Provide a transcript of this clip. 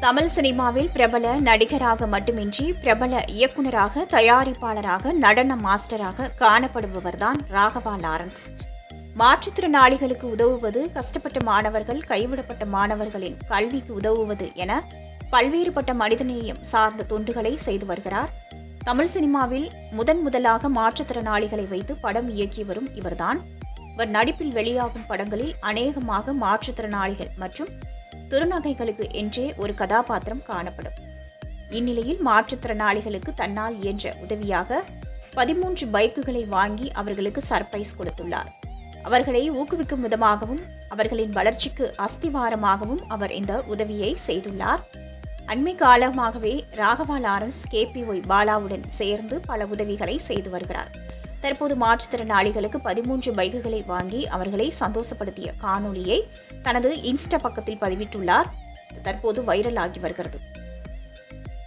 தமிழ் சினிமாவில் பிரபல நடிகராக மட்டுமின்றி பிரபல இயக்குனராக தயாரிப்பாளராக நடன மாஸ்டராக காணப்படுபவர்தான் ராகவா லாரன்ஸ். மாற்றுத்திறனாளிகளுக்கு உதவுவது கஷ்டப்பட்ட மாணவர்கள் கைவிடப்பட்ட மாணவர்களின் கல்விக்கு உதவுவது என பல்வேறுபட்ட மனிதநேயம் சார்ந்த தொண்டுகளை செய்து வருகிறார். தமிழ் சினிமாவில் முதன் முதலாக மாற்றுத்திறனாளிகளை வைத்து படம் இயக்கி வரும் இவர்தான். இவர் நடிப்பில் வெளியாகும் படங்களில் அநேகமாக மாற்றுத்திறனாளிகள் மற்றும் திருநகைகளுக்கு என்றே ஒரு கதாபாத்திரம் காணப்படும். இந்நிலையில் மாற்றுத்திறனாளிகளுக்கு தன்னால் இயன்ற உதவியாக பதிமூன்று பைக்குகளை வாங்கி அவர்களுக்கு சர்ப்ரைஸ் கொடுத்துள்ளார். அவர்களை ஊக்குவிக்கும் விதமாகவும் அவர்களின் வளர்ச்சிக்கு அஸ்திவாரமாகவும் அவர் இந்த உதவியை செய்துள்ளார். அண்மை காலமாகவே ராகவா லாரன்ஸ் கேபிஒய் பாலாவுடன் சேர்ந்து பல உதவிகளை செய்து வருகிறார். தற்போது மாற்றுத்திறனாளிகளுக்கு பதிமூன்று பைக்குகளை வாங்கி அவர்களை சந்தோஷப்படுத்திய காணொலியை தனது இன்ஸ்டா பக்கத்தில் பதிவிட்டுள்ளார். தற்போது வைரல் ஆகி வருகிறது.